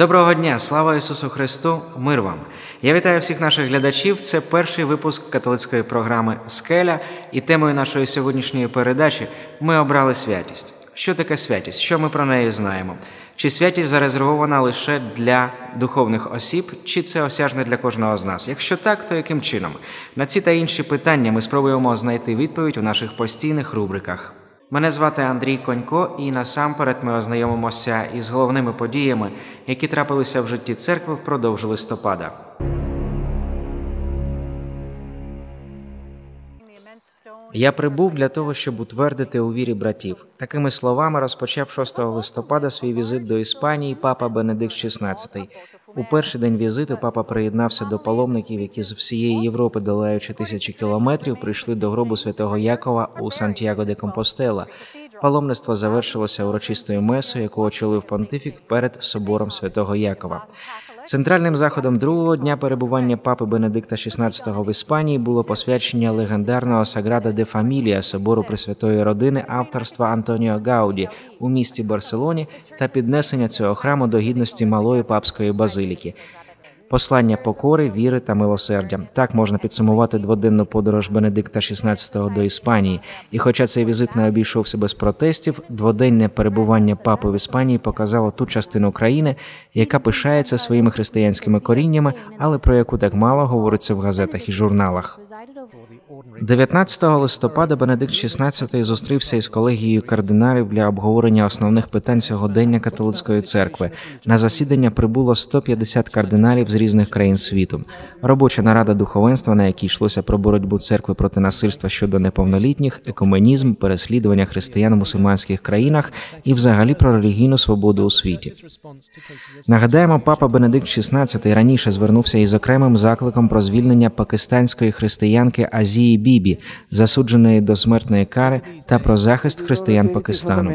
Доброго дня, слава Ісусу Христу, мир вам! Я вітаю всіх наших глядачів. Це перший випуск католицької програми Скеля, і темою нашої сьогоднішньої передачі ми обрали святість. Що таке святість? Що ми про неї знаємо? Чи святість зарезервована лише для духовних осіб, чи це осяжне для кожного з нас? Якщо так, то яким чином? На ці та інші питання ми спробуємо знайти відповідь у наших постійних рубриках. Мене звати Андрій Конько, і насамперед ми ознайомимося із головними подіями, які трапилися в житті церкви впродовж листопада. Я прибув для того, щоб утвердити у вірі братів. Такими словами розпочав 6 листопада свій візит до Іспанії папа Бенедикт XVI. У перший день візиту папа приєднався до паломників, які з всієї Європи, долаючи тисячі кілометрів, прийшли до гробу святого Якова у Сантьяго де Компостела. Паломництво завершилося урочистою месою, яку очолив понтифік перед собором святого Якова. Центральним заходом другого дня перебування папи Бенедикта XVI в Іспанії було посвячення легендарного Саграда де Фамілія собору Пресвятої родини авторства Антоніо Гауді у місті Барселоні та піднесення цього храму до гідності малої папської базиліки. Послання покори, віри та милосердя так можна підсумувати дводенну подорож Бенедикта XVI до Іспанії. І, хоча цей візит не обійшовся без протестів, дводенне перебування папи в Іспанії показало ту частину країни, яка пишається своїми християнськими коріннями, але про яку так мало говориться в газетах і журналах. 19 листопада Бенедикт XVI зустрівся із колегією кардиналів для обговорення основних питань сьогодення католицької церкви. На засідання прибуло 150 кардиналів з різних країн світу. Робоча нарада духовенства, на якій йшлося про боротьбу церкви проти насильства щодо неповнолітніх, екуменізм, переслідування християн в мусульманських країнах і, взагалі, про релігійну свободу у світі. Нагадаємо, папа Бенедикт XVI раніше звернувся із окремим закликом про звільнення пакистанської християнки Азії Бібі, засудженої до смертної кари, та про захист християн Пакистану.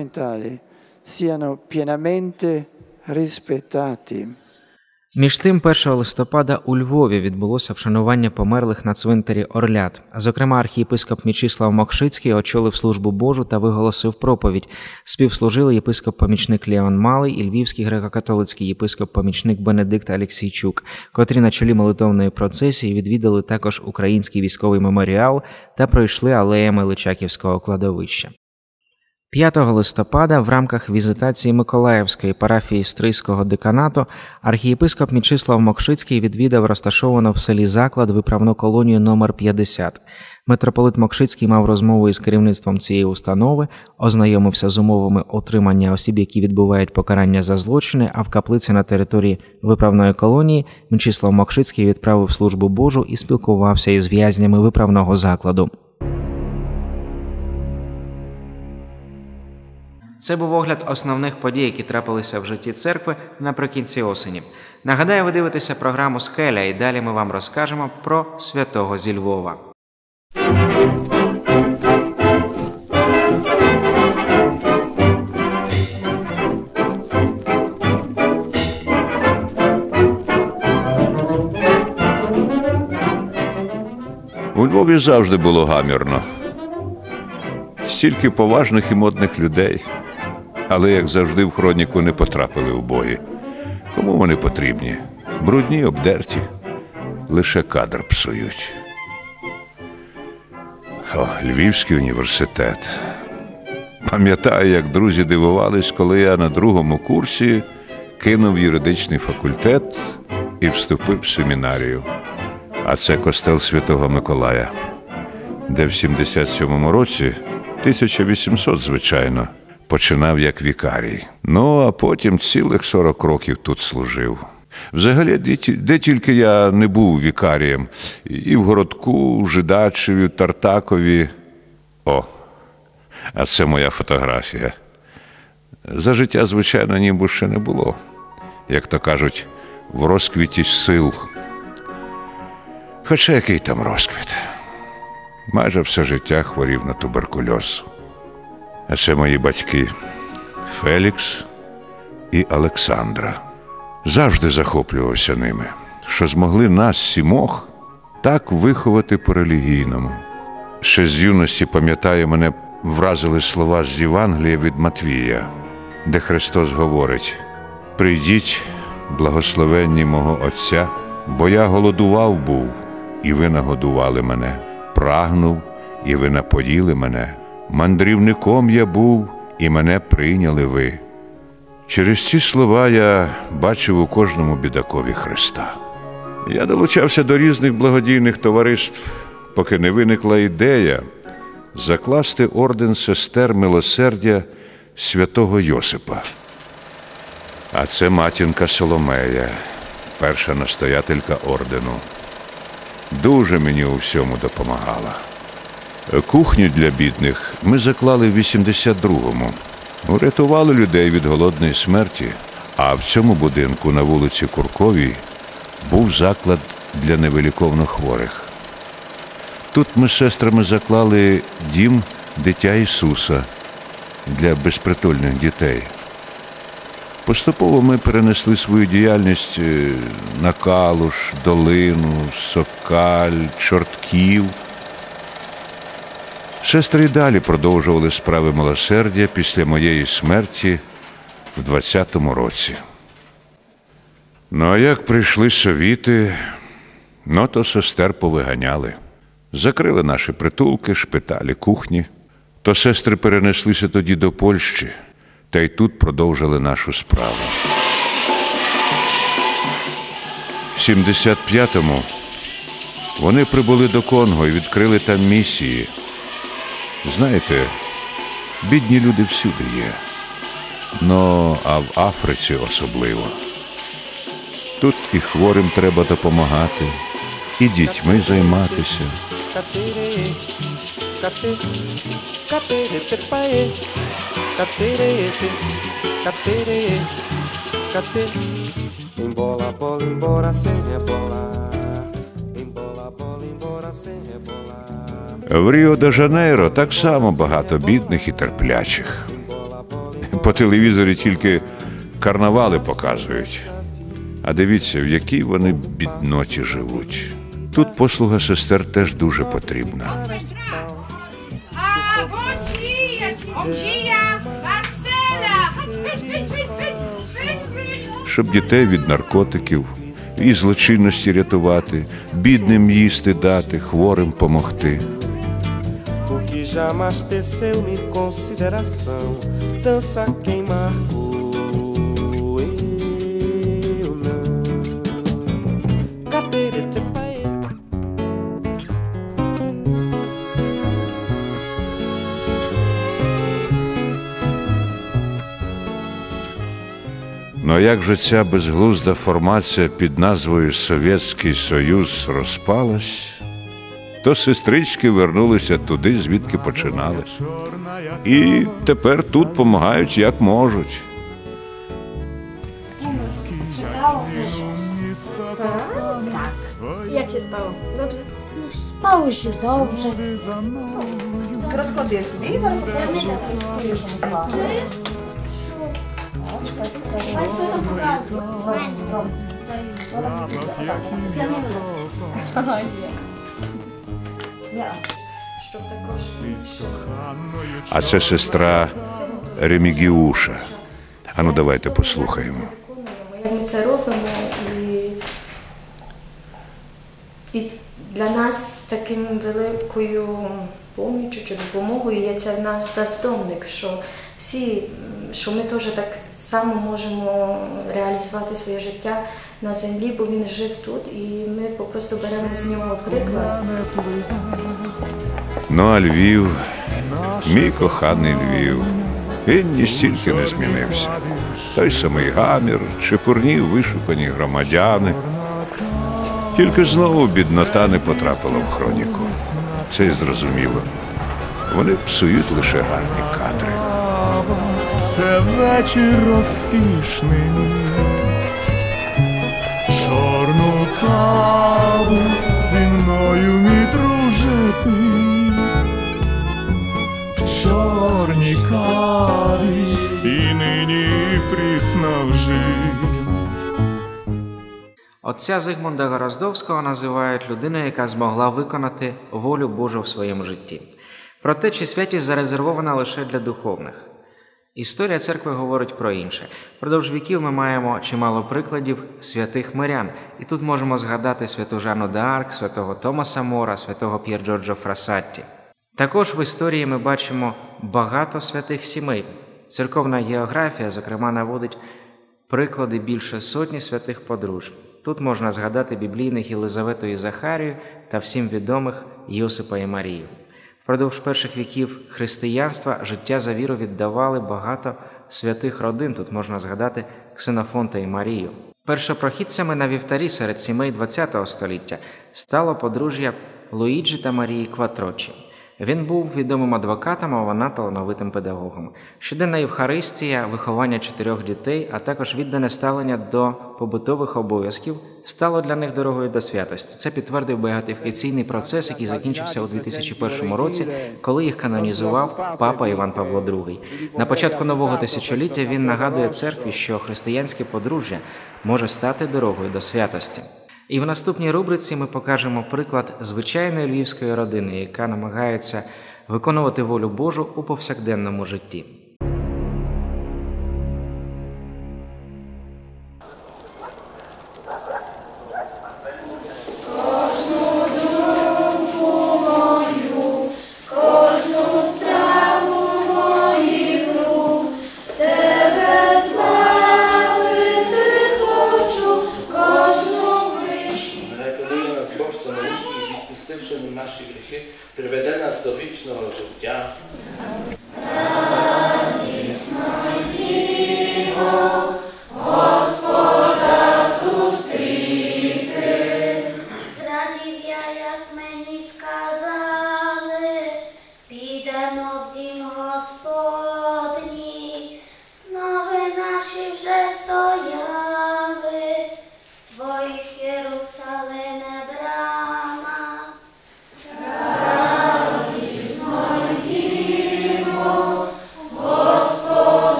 siano pienamente rispettati. Між тим, 1 листопада у Львові відбулося вшанування померлих на цвинтарі Орлят. Зокрема, архієпископ Мічислав Мокшицький очолив службу Божу та виголосив проповідь. Співслужили єпископ-помічник Леон Малий і львівський греко-католицький єпископ-помічник Бенедикт Алексійчук, котрі на чолі молитовної процесії відвідали також український військовий меморіал та пройшли алеями Личаківського кладовища. 5 листопада в рамках візитації Миколаївської парафії Стрийського деканату архієпископ Мічислав Мокшицький відвідав розташовану в селі заклад виправну колонію номер 50 Митрополит Мокшицький мав розмову із керівництвом цієї установи, ознайомився з умовами отримання осіб, які відбувають покарання за злочини. А в каплиці на території виправної колонії Мічислав Мокшицький відправив службу Божу і спілкувався із в'язнями виправного закладу. Це був огляд основних подій, які трапилися в житті церкви наприкінці осені. Нагадаю, ви дивитеся програму Скеля, і далі ми вам розкажемо про святого зі Львова. У Львові завжди було гамірно. Стільки поважних і модних людей, але, як завжди, в хроніку не потрапили в бої. Кому вони потрібні? Брудні, обдерті, лише кадр псують. О, Львівський університет. Пам'ятаю, як друзі дивувались, коли я на другому курсі кинув юридичний факультет і вступив в семінарію. А це костел Святого Миколая, де в 77-му році, 1800, звичайно, починав як вікарій. Ну, а потім цілих 40 років тут служив. Взагалі, де, тільки я не був вікарієм, і в городку, в Жидачеві, в Тартакові. О, а це моя фотографія. За життя, звичайно, німбу ще не було. Як то кажуть, в розквіті сил. Хоча який там розквіт. Майже все життя хворів на туберкульоз. А це мої батьки Фелікс і Олександра. Завжди захоплювався ними, що змогли нас сімох так виховати по-релігійному. Ще з юності, пам'ятаю, мене вразили слова з Євангелія від Матвія, де Христос говорить: прийдіть благословенні мого Отця, бо я голодував був, і ви нагодували мене, прагнув, і ви напоїли мене, мандрівником я був, і мене прийняли ви. Через ці слова я бачив у кожному бідакові Христа. Я долучався до різних благодійних товариств, поки не виникла ідея закласти орден сестер милосердя святого Йосипа. А це матінка Соломея, перша настоятелька ордену. Дуже мені у всьому допомагала. Кухню для бідних ми заклали в 82-му. Урятували людей від голодної смерті, а в цьому будинку на вулиці Курковій був заклад для невиліковно хворих. Тут ми з сестрами заклали дім дитя Ісуса для безпритульних дітей. Поступово ми перенесли свою діяльність е, на Калуш, Долину, Сокаль, Чортків. Сестри далі продовжували справи милосердя після моєї смерті в 20-му році. Ну, а як прийшли совіти, ну то сестер повиганяли. Закрили наші притулки, шпиталі, кухні. То сестри перенеслися тоді до Польщі, та й тут продовжили нашу справу. В 75-му вони прибули до Конго і відкрили там місії. Знаєте, бідні люди всюди є. Ну, а в Африці особливо. Тут і хворим треба допомагати, і дітьми займатися. Embola, bola, embora sem rebola. Embola, bola, embora sem rebola. В Ріо де Жанейро так само багато бідних і терплячих. По телевізорі тільки карнавали показують. А дивіться, в якій вони бідноті живуть. Тут послуга сестер теж дуже потрібна. Щоб дітей від наркотиків і злочинності рятувати, бідним їсти дати, хворим помогти. Jamais teceu-me consideração. Dança quem marcou, eu não. Caterete. Ну як же ця безглузда формація під назвою Совєтський Союз розпалась, то сестрички вернулися туди, звідки починали. І тепер тут помагають як можуть. Jak się spało? Dobrze? Spało się dobrze. Розклади собі і зараз покажемо, що ми склали. A co А це сестра Ремігіуша. Ану, давайте послухаємо. Ми це робимо, і, і для нас таким великою поміччю чи допомогою є це наш заступник, що всі, що ми теж так само можемо реалізувати своє життя на землі, бо він жив тут, і ми попросту беремо з нього приклад. Ну, а Львів, мій коханий Львів, він ні стільки не змінився. Той самий гамір, чепурні вишукані громадяни. Тільки знову біднота не потрапила в хроніку. Це й зрозуміло. Вони псують лише гарні кадри. Це вечір розкішний. Каву зі мною, мій друже, пий. В чорній каві і нині прісно. Отця Зигмунда Гороздовського називають людиною, яка змогла виконати волю Божу в своєму житті. Проте чи святість зарезервована лише для духовних? Історія церкви говорить про інше. Впродовж віків ми маємо чимало прикладів святих мирян, і тут можемо згадати святу Жанну д'Арк, святого Томаса Мора, святого П'єр Джорджо Фрасатті. Також в історії ми бачимо багато святих сімей. Церковна географія, зокрема, наводить приклади більше сотні святих подружжя. Тут можна згадати біблійних Єлизавету і Захарію та всім відомих Йосипа і Марію. Впродовж перших віків християнства життя за віру віддавали багато святих родин. Тут можна згадати Ксенофонта і Марію. Першопрохідцями на вівтарі серед сімей ХХ століття стало подружжя Луїджі та Марії Кватрочі. Він був відомим адвокатом, а вона талановитим педагогом. Щоденна Євхаристія, виховання чотирьох дітей, а також віддане ставлення до побутових обов'язків стало для них дорогою до святості. Це підтвердив беатифікаційний процес, який закінчився у 2001 році, коли їх канонізував папа Іван Павло II. На початку нового тисячоліття він нагадує церкві, що християнське подружжя може стати дорогою до святості. І в наступній рубриці ми покажемо приклад звичайної львівської родини, яка намагається виконувати волю Божу у повсякденному житті.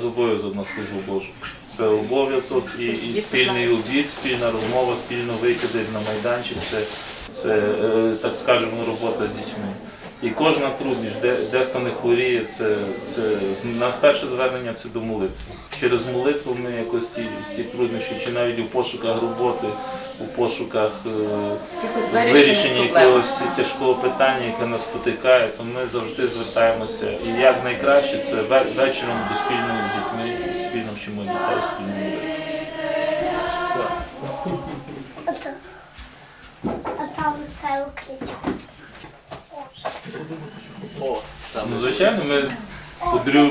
Неділя це на обов'язок на службу Божу. Це обов'язок і, і спільний обід, спільна розмова, спільно вийти десь на майданчик. Це, це е, так скажемо, робота з дітьми. І кожна трудність, де, дехто не хворіє, це, це нас перше звернення це до молитви. Через молитву ми якось ці, ці труднощі, чи навіть у пошуках роботи, у пошуках е, вирішення якогось тяжкого питання, яке нас спотикає, то ми завжди звертаємося. І як найкраще це вечором до спільного з дітьми, спільно вчимо дітей, спільно Ну, звичайно, ми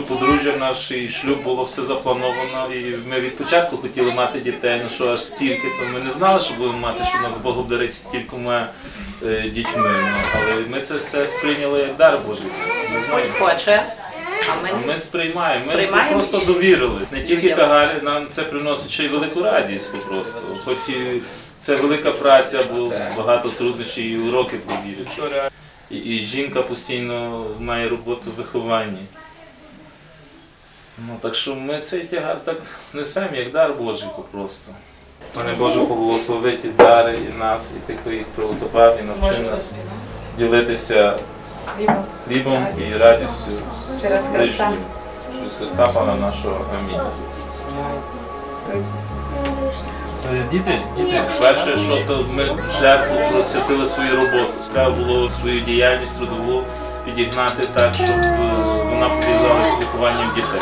подружжя наш і шлюб було все заплановано. І ми від початку хотіли мати дітей, ну що аж стільки, то ми не знали, що будемо мати, що нас Бог обдарить стількома е, дітьми. Ну, але ми це все сприйняли як дар Божий. Ми знаємо. Хоче, а ми А ми сприймаємо. Ми Сприймаємо просто і- довірили. Не тільки людям. Кагалі, нам це приносить ще й велику радість просто. Хоч і це велика праця, бо багато труднощів і уроки повірити. І, і жінка постійно має роботу в вихованні. Ну, так що ми цей тягар так несемо, як дар Божий просто. Пане Боже, поблагослови ті дари і нас, і тих, хто їх приготував і навчив нас ділитися Хлібом. хлібом і радістю Через Христа. Через Христа Пана нашого. Амінь. Е, Діти, діти, перше, що то ми жертву присвятили свою роботу. Треба було свою діяльність трудову підігнати так, щоб е, вона пов'язалася з лікуванням дітей.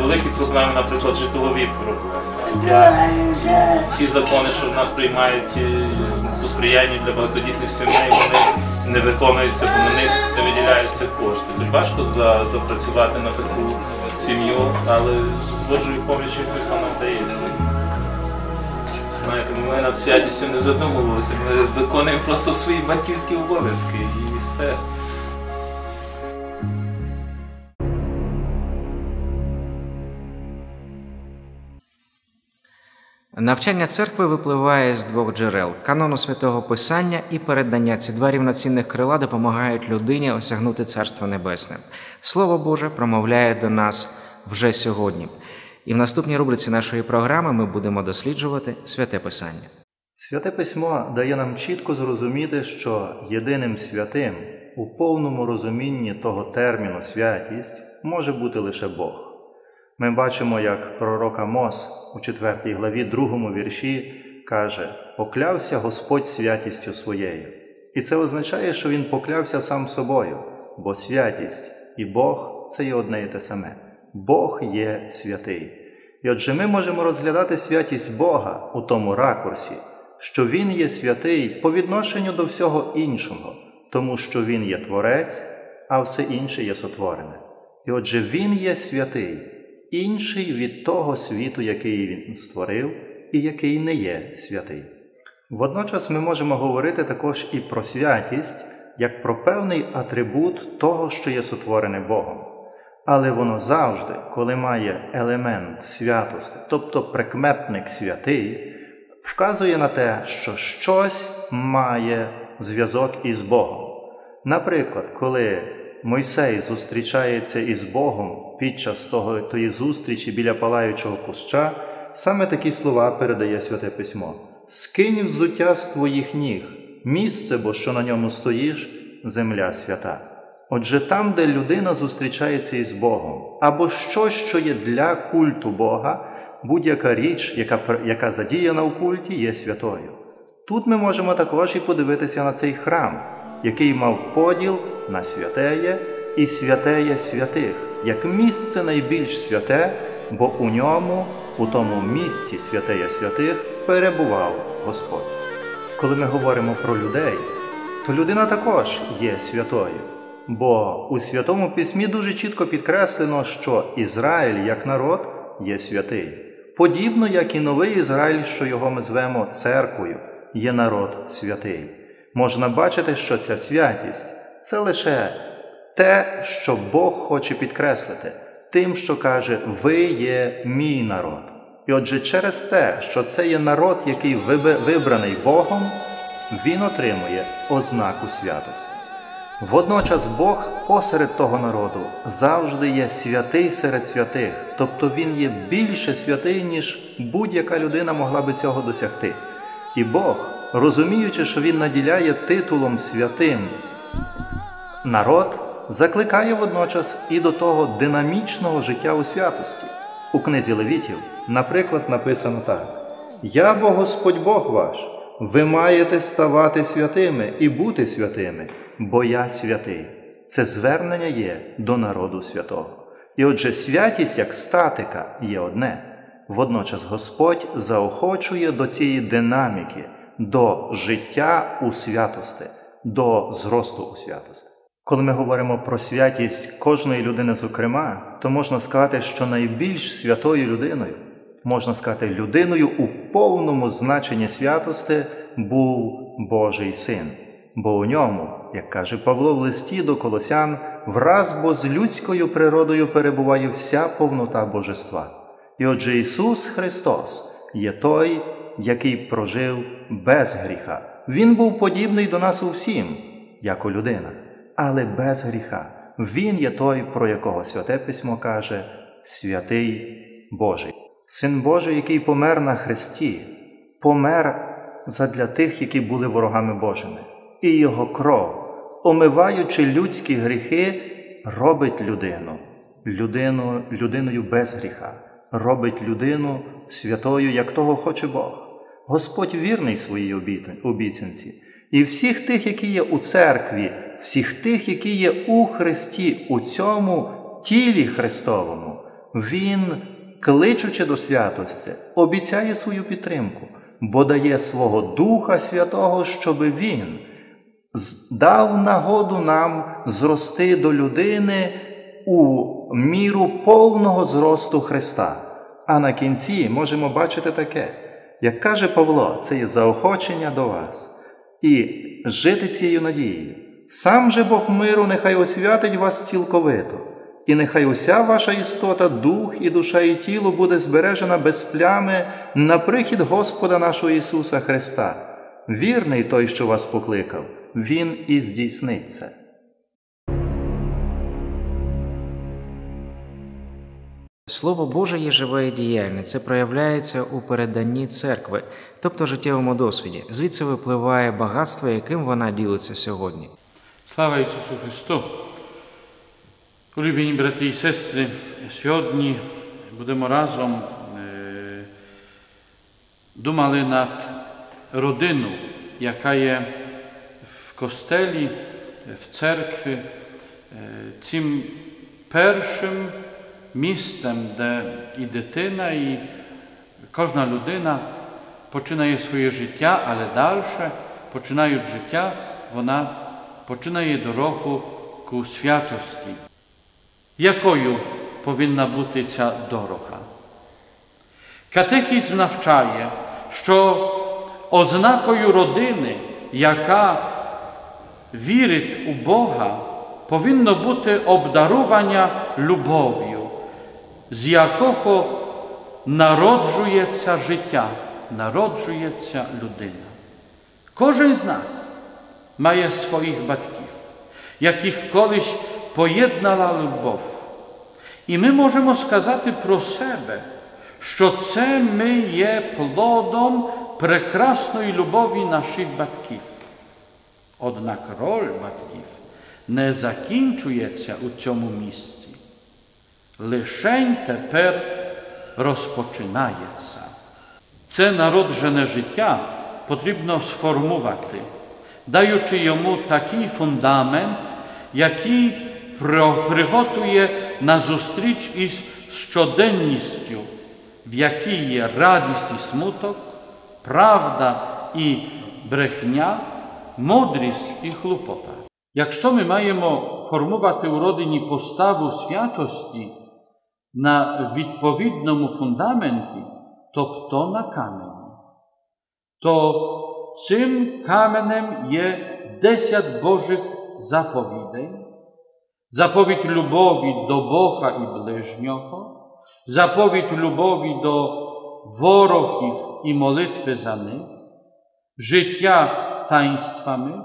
Великі проблеми, наприклад, житлові проблеми. Ці закони, що в нас приймають е, по сприянню для багатодітних сімей, вони не виконуються, бо на них не виділяються кошти. Це важко за, запрацювати на таку сім'ю, але з Божою помічю якось вона вдається. Знаєте, ми над святістю не задумувалися, ми виконуємо просто свої батьківські обов'язки і все. Навчання церкви випливає з двох джерел канону святого Писання і передання. Ці два рівноцінних крила допомагають людині осягнути Царство Небесне. Слово Боже промовляє до нас вже сьогодні. І в наступній рубриці нашої програми ми будемо досліджувати святе Писання. Святе письмо дає нам чітко зрозуміти, що єдиним святим у повному розумінні того терміну святість може бути лише Бог. Ми бачимо, як пророк Амос у 4 главі, 2 вірші каже: Поклявся Господь святістю своєю. І це означає, що Він поклявся сам собою, бо святість і Бог це є одне і те саме. Бог є святий. І отже, ми можемо розглядати святість Бога у тому ракурсі, що Він є святий по відношенню до всього іншого, тому що Він є Творець, а все інше є сотворене. І отже, Він є святий, інший від того світу, який Він створив, і який не є святий. Водночас ми можемо говорити також і про святість, як про певний атрибут того, що є сотворене Богом. Але воно завжди, коли має елемент святості, тобто прикметник святий, вказує на те, що щось має зв'язок із Богом. Наприклад, коли Мойсей зустрічається із Богом під час того, тої зустрічі біля палаючого куща, саме такі слова передає Святе Письмо: Скинь взуття з твоїх ніг, місце, бо що на ньому стоїш, земля свята. Отже, там, де людина зустрічається із Богом, або щось, що є для культу Бога, будь-яка річ, яка, яка задіяна в культі, є святою. Тут ми можемо також і подивитися на цей храм, який мав поділ на святеє і святеє святих, як місце найбільш святе, бо у ньому, у тому місці святеє святих, перебував Господь. Коли ми говоримо про людей, то людина також є святою. Бо у Святому Письмі дуже чітко підкреслено, що Ізраїль як народ є святий, подібно як і новий Ізраїль, що його ми звемо церквою, є народ святий. Можна бачити, що ця святість це лише те, що Бог хоче підкреслити, тим, що каже, ви є мій народ. І отже, через те, що це є народ, який вибраний Богом, він отримує ознаку святості. Водночас Бог посеред того народу завжди є святий серед святих, тобто Він є більше святий, ніж будь-яка людина могла би цього досягти. І Бог, розуміючи, що Він наділяє титулом святим народ, закликає водночас і до того динамічного життя у святості. У книзі Левітів, наприклад, написано так: Я бо Господь Бог ваш, ви маєте ставати святими і бути святими бо я святий. Це звернення є до народу святого. І отже, святість як статика є одне. Водночас Господь заохочує до цієї динаміки, до життя у святости, до зросту у святости. Коли ми говоримо про святість кожної людини, зокрема, то можна сказати, що найбільш святою людиною, можна сказати, людиною у повному значенні святости був Божий Син бо у ньому, як каже Павло в листі до Колосян, враз бо з людською природою перебуває вся повнота Божества. І отже Ісус Христос є той, який прожив без гріха. Він був подібний до нас усім, як у людина, але без гріха. Він є той, про якого Святе Письмо каже, святий Божий. Син Божий, який помер на Христі, помер задля тих, які були ворогами Божими і Його кров, омиваючи людські гріхи, робить людину, людину людиною без гріха, робить людину святою, як того хоче Бог. Господь вірний своїй обіцянці. І всіх тих, які є у церкві, всіх тих, які є у Христі, у цьому тілі Христовому, Він, кличучи до святості, обіцяє свою підтримку, бо дає свого Духа Святого, щоби Він дав нагоду нам зрости до людини у міру повного зросту Христа. А на кінці можемо бачити таке, як каже Павло, це є заохочення до вас і жити цією надією. Сам же Бог миру нехай освятить вас цілковито, і нехай уся ваша істота, дух і душа, і тіло буде збережена без плями на прихід Господа нашого Ісуса Христа. Вірний той, що вас покликав він і здійсниться. Слово Боже є живе і діяльне. Це проявляється у переданні церкви, тобто життєвому досвіді. Звідси випливає багатство, яким вона ділиться сьогодні. Слава Ісусу Христу! Улюблені брати і сестри, сьогодні будемо разом е, думали над родину, яка є в костелі, в церкві, е, цим першим місцем, де і дитина, і кожна людина починає своє життя, але далі, починають життя, вона починає дорогу ku святості. Якою повинна бути ця дорога? Катехізм навчає, що ознакою родини, яка вірить у Бога, повинно бути обдарування любов'ю, з якого народжується життя, народжується людина. Кожен з нас має своїх батьків, яких колись поєднала любов. І ми можемо сказати про себе, що це ми є плодом прекрасної любові наших батьків. Однак роль батьків не закінчується у цьому місці. Лишень тепер розпочинається. Це народжене життя потрібно сформувати, даючи йому такий фундамент, який приготує на зустріч із щоденністю, в якій є радість і смуток, правда і брехня, мудрість і хлопота. Якщо ми маємо формувати у родині поставу святості на відповідному фундаменті, тобто на камені, то цим каменем є десять Божих заповідей, заповідь любові до Бога і ближнього, заповідь любові до ворогів і молитви за них, життя таїнствами,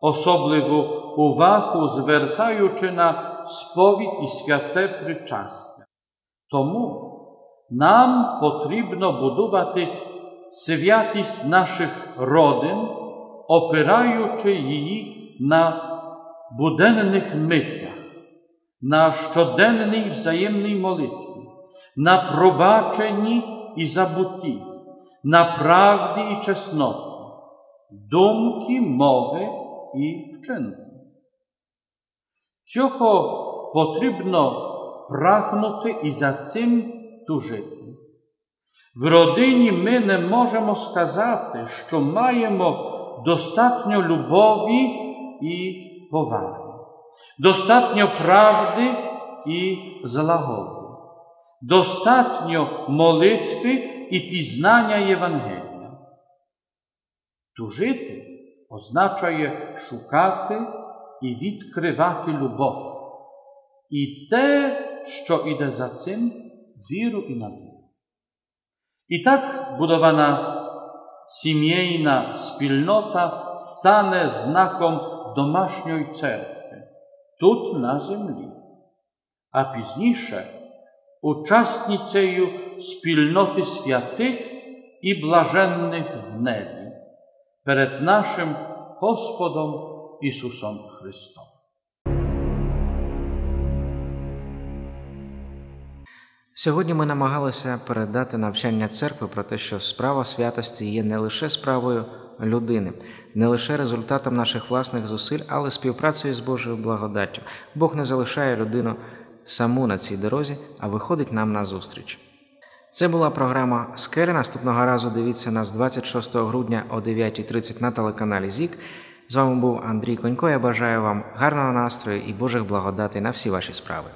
особливу увагу звертаючи на сповідь і святе причастя. Тому нам потрібно будувати святість наших родин, опираючи її на буденних миттях, на щоденній взаємній молитві, на пробаченні і забутті, на правді і чесноті, думки, мови і вчинки. Цього потрібно прагнути і за цим тужити. В родині ми не можемо сказати, що маємо достатньо любові і поваги, достатньо правди і злагоди, достатньо молитви і пізнання Євангелія. Тужити означає шукати і відкривати любов. І те, що йде за цим, віру і надію. І так budowana сімейна спільнота стане знаком домашньої церкви тут на землі, а пізніше учасницею спільноти святих і блаженних в небі перед нашим Господом Ісусом Христом. Сьогодні ми намагалися передати навчання церкви про те, що справа святості є не лише справою людини, не лише результатом наших власних зусиль, але співпрацею з Божою благодаттю. Бог не залишає людину саму на цій дорозі, а виходить нам на зустріч. Це була програма Скеля. Наступного разу дивіться нас 26 грудня о 9.30 на телеканалі ЗІК. З вами був Андрій Конько. Я бажаю вам гарного настрою і Божих благодати на всі ваші справи.